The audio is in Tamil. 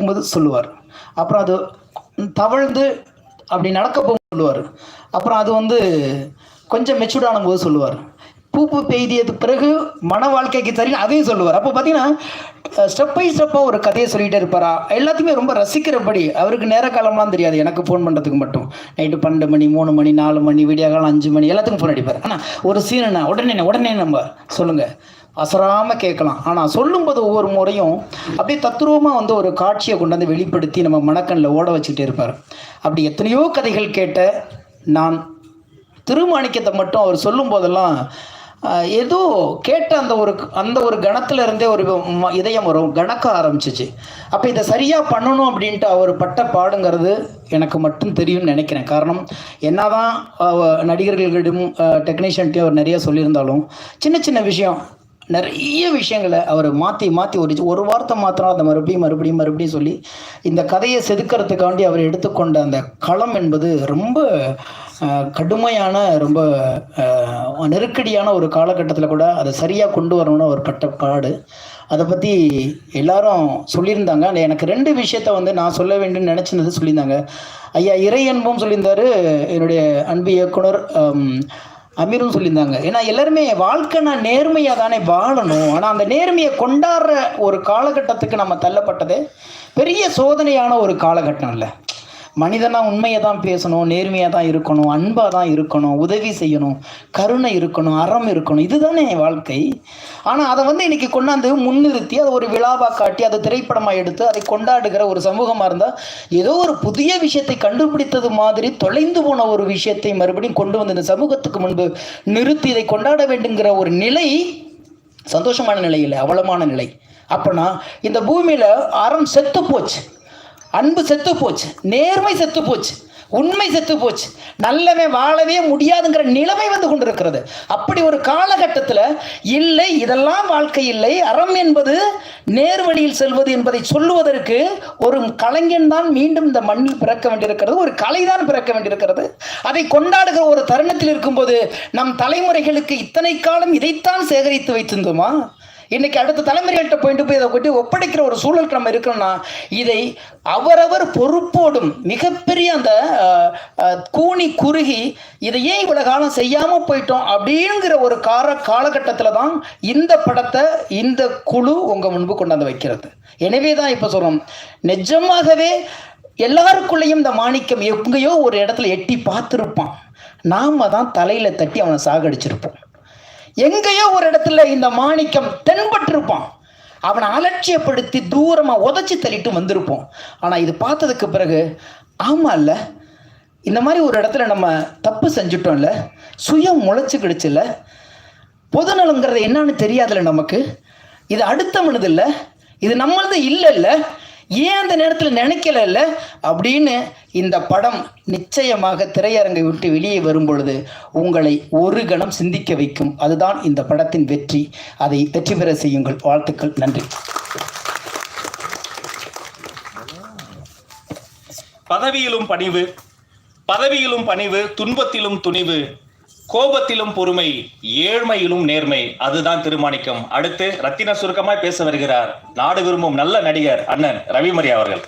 நடக்கும்போது சொல்லுவார். அப்புறம் அது தவழ்ந்து அப்படி நடக்க போகும்போது சொல்லுவார். அப்புறம் அது வந்து கொஞ்சம் மெச்சூர்டான போது சொல்லுவார். பூப்பு பெய்தியது பெய்தியதுக்கு பிறகு மன வாழ்க்கைக்கு சரி அதையும் சொல்லுவார். அப்போ பார்த்தீங்கன்னா ஸ்டெப் பை ஸ்டெப்பாக ஒரு கதையை சொல்லிகிட்டே இருப்பாரா? எல்லாத்தையுமே ரொம்ப ரசிக்கிறபடி. அவருக்கு நேர காலம்லாம் தெரியாது. எனக்கு ஃபோன் பண்ணுறதுக்கு மட்டும். நைட்டு பன்னெண்டு மணி மூணு மணி நாலு மணி விடிய காலம் அஞ்சு மணி எல்லாத்துக்கும் ஃபோன் அடிப்பார். ஆனால் ஒரு சீனுண்ணா உடனே உடனே நம்ம சொல்லுங்கள் அசராமல் கேட்கலாம். ஆனால் சொல்லும்போது ஒவ்வொரு முறையும் அப்படியே தத்ரூபமாக வந்து ஒரு காட்சியை கொண்டு வந்து வெளிப்படுத்தி நம்ம மனக்கண்ணில் ஓட வச்சுட்டு இருப்பார். அப்படி எத்தனையோ கதைகள் கேட்ட நான் திருமாணிக்கத்தை மட்டும் அவர் சொல்லும் போதெல்லாம் ஏதோ கேட்ட அந்த ஒரு அந்த ஒரு கணத்துல இருந்தே ஒரு இதயம் வரும் கணக்க ஆரம்பிச்சிச்சு. அப்போ இதை சரியாக பண்ணணும் அப்படின்ட்டு அவர் பட்ட பாடுங்கிறது எனக்கு மட்டும் தெரியும்னு நினைக்கிறேன். காரணம் என்னதான் நடிகர்களிடம் டெக்னீஷியன்ட்டையும் அவர் நிறைய சொல்லியிருந்தாலும் சின்ன சின்ன விஷயம் நிறைய விஷயங்களை அவர் மாற்றி மாற்றி ஒரு ஒரு வார்த்தை மாத்திரம் அதை மறுபடியும் மறுபடியும் மறுபடியும் சொல்லி இந்த கதையை செதுக்கிறதுக்காண்டி அவர் எடுத்துக்கொண்ட அந்த களம் என்பது ரொம்ப கடுமையான ரொம்ப நெருக்கடியான ஒரு காலகட்டத்தில் கூட அதை சரியாக கொண்டு வரணும்னு அவர் பட்ட பாடு. அதை பற்றி எல்லாரும் சொல்லியிருந்தாங்க. எனக்கு ரெண்டு விஷயத்த வந்து நான் சொல்ல வேண்டும் நினச்சிருந்தது சொல்லியிருந்தாங்க. ஐயா இறை அன்பும் சொல்லியிருந்தாரு. என்னுடைய அன்பு இயக்குனர் அமீரும் சொல்லியிருந்தாங்க. ஏன்னா எல்லாருமே வாழ்க்கை நான் நேர்மையாக தானே வாழணும். ஆனால் அந்த நேர்மையை கொண்டாடுற ஒரு காலகட்டத்துக்கு நம்ம தள்ளப்பட்டது பெரிய சோதனையான ஒரு காலகட்டம் இல்லை. மனிதனா உண்மையை தான் பேசணும் நேர்மையாக தான் இருக்கணும் அன்பாக தான் இருக்கணும் உதவி செய்யணும் கருணை இருக்கணும் அறம் இருக்கணும் இதுதானே வாழ்க்கை. ஆனால் அதை வந்து இன்னைக்கு கொண்டாந்து முன்னிறுத்தி அதை ஒரு விழாவாக காட்டி அதை திரைப்படமாக எடுத்து அதை கொண்டாடுகிற ஒரு சமூகமாக இருந்தால் ஏதோ ஒரு புதிய விஷயத்தை கண்டுபிடித்தது மாதிரி தொலைந்து போன ஒரு விஷயத்தை மறுபடியும் கொண்டு வந்து இந்த சமூகத்துக்கு முன்பு நிறுத்தி இதை கொண்டாட வேண்டுங்கிற ஒரு நிலை சந்தோஷமான நிலை இல்லை அவலமான நிலை. அப்போனா இந்த பூமியில் அறம் செத்து போச்சு. அன்பு செத்து போச்சு நேர்மை செத்து போச்சு உண்மை செத்து போச்சு. நல்லவே வாழவே முடியாதுங்கிற நிலைமை வந்து கொண்டிருக்கிறது. அப்படி ஒரு காலகட்டத்தில் இல்லை இதெல்லாம் வாழ்க்கை இல்லை. அறம் என்பது நேர்வழியில் செல்வது என்பதை சொல்லுவதற்கு ஒரு கலைஞன் தான் மீண்டும் இந்த மண்ணில் பிறக்க வேண்டியிருக்கிறது ஒரு கலை தான் பிறக்க வேண்டியிருக்கிறது. அதை கொண்டாடுகிற ஒரு தருணத்தில் இருக்கும்போது நம் தலைமுறைகளுக்கு இத்தனை காலம் இதைத்தான் சேகரித்து வைத்திருந்தோமா? இன்னைக்கு அடுத்த தலைமுறைகள்கிட்ட போயிட்டு போய் இதை கொண்டு ஒப்படைக்கிற ஒரு சூழலுக்கு நம்ம இருக்கிறோம்னா இதை அவரவர் பொறுப்போடும் மிகப்பெரிய அந்த கூணி கூனி குறுகி இதை ஏன் இவ்வளவு காலம் செய்யாமல் போயிட்டோம் அப்படிங்கிற ஒரு கார காலகட்டத்தில் தான் இந்த படத்தை இந்த குழு உங்கள் முன்பு கொண்டாந்து வைக்கிறது. எனவே தான் இப்போ சொல்கிறோம் நிஜமாகவே எல்லாருக்குள்ளேயும் இந்த மாணிக்கம் எங்கேயோ ஒரு இடத்துல எட்டி பார்த்துருப்பான். நாம தான் தலையில் தட்டி அவனை சாகடிச்சிருப்போம். எங்கேயோ ஒரு இடத்துல இந்த மாணிக்கம் தென்பட்டிருப்பான். அவனை அலட்சியப்படுத்தி தூரமாக உதச்சி தள்ளிட்டு வந்திருப்போம். ஆனால் இது பார்த்ததுக்கு பிறகு ஆமா இல்ல இந்த மாதிரி ஒரு இடத்துல நம்ம தப்பு செஞ்சுட்டோம்ல சுயம் முளைச்சிக்கிடுச்சுல்ல பொதுநலங்கிறது என்னன்னு தெரியாதுல்ல நமக்கு. இது அடுத்தவனது இல்லை இது நம்மளது இல்லைல்ல ஏன் அந்த நேரத்தில் நினைக்கலல்ல? அப்படின்னு இந்த படம் நிச்சயமாக திரையரங்கை விட்டு வெளியே வரும் பொழுது உங்களை ஒரு கணம் சிந்திக்க வைக்கும். அதுதான் இந்த படத்தின் வெற்றி. அதை வெற்றி பெற செய்யுங்கள். வாழ்த்துக்கள். நன்றி. பதவியிலும் பணிவு பதவியிலும் பணிவு துன்பத்திலும் துணிவு. கோபத்திலும் பொறுமை ஏழ்மையிலும் நேர்மை. அதுதான் திருமாணிக்கம். அடுத்து ரத்தின சுருக்கமாய் பேச வருகிறார். நாடு விரும்பும் நல்ல நடிகர் அண்ணன் ரவிமரி அவர்கள்.